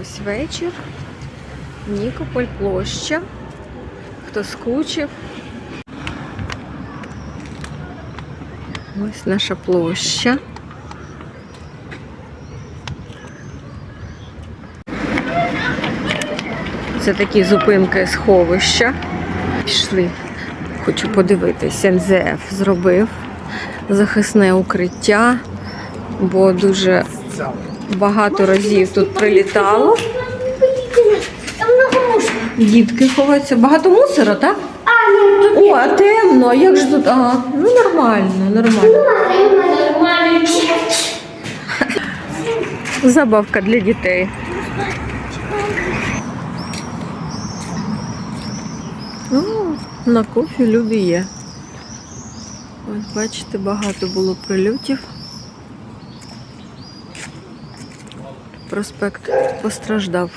Ось вечір. Нікополь площа. Хто скучив. Ось наша площа. Це такі зупинки сховища. Пішли. Хочу подивитись. НЗФ зробив захисне укриття, бо дуже багато разів тут прилітало. Дітки ховаються. Багато мусора, так? О, а темно, як ж тут? А, ну нормально, нормально. Забавка для дітей. О, на кофі люди є. От бачите, багато було прильотів. Проспект постраждав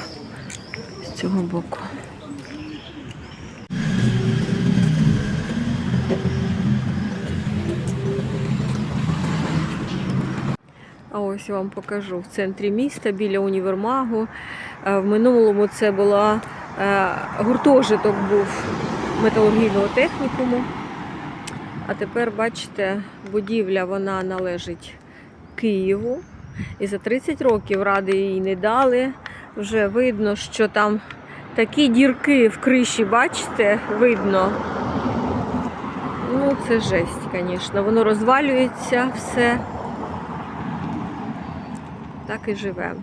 з цього боку. А ось я вам покажу в центрі міста біля універмагу. Е, В минулому це була е, гуртожиток був металургійного технікуму. А тепер, бачите, будівля вона належить Києву. І за 30 років ради їй не дали. Вже видно, що там такі дірки в криші, бачите, видно. Ну, це жесть, звісно. Воно розвалюється все так і живемо.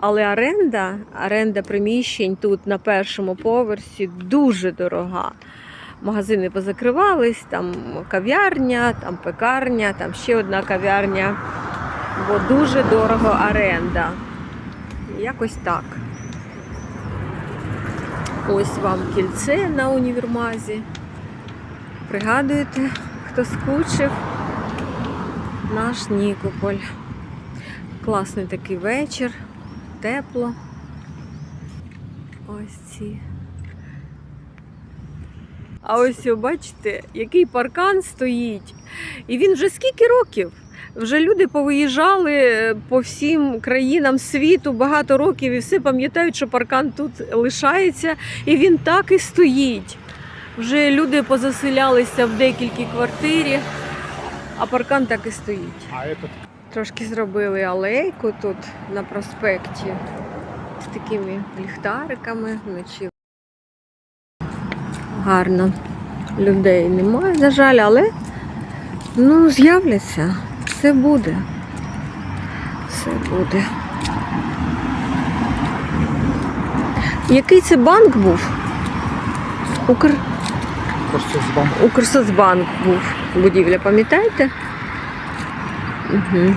Але оренда, оренда приміщень тут на першому поверсі дуже дорога. Магазини позакривались, там кав'ярня, там пекарня, там ще одна кав'ярня. Бо дуже дорого оренда. Якось так. Ось вам кільце на універмазі. Пригадуєте, хто скучив? Наш Нікополь. Класний такий вечір, тепло. Ось ці. А ось бачите, який паркан стоїть. І він вже скільки років? Вже люди повиїжджали е, по всім країнам світу багато років і все пам'ятають, що паркан тут лишається, і він так і стоїть. Вже люди позаселялися в декілька квартирі, а паркан так і стоїть. А этот Трошки зробили алейку тут на проспекті з такими ліхтариками вночі. Гарно. Людей немає, на жаль, але ну, з'являться. Все буде. Все буде. Який це банк був? Укр... бам- Укрсоцбанк був будівля, пам'ятаєте? Угу.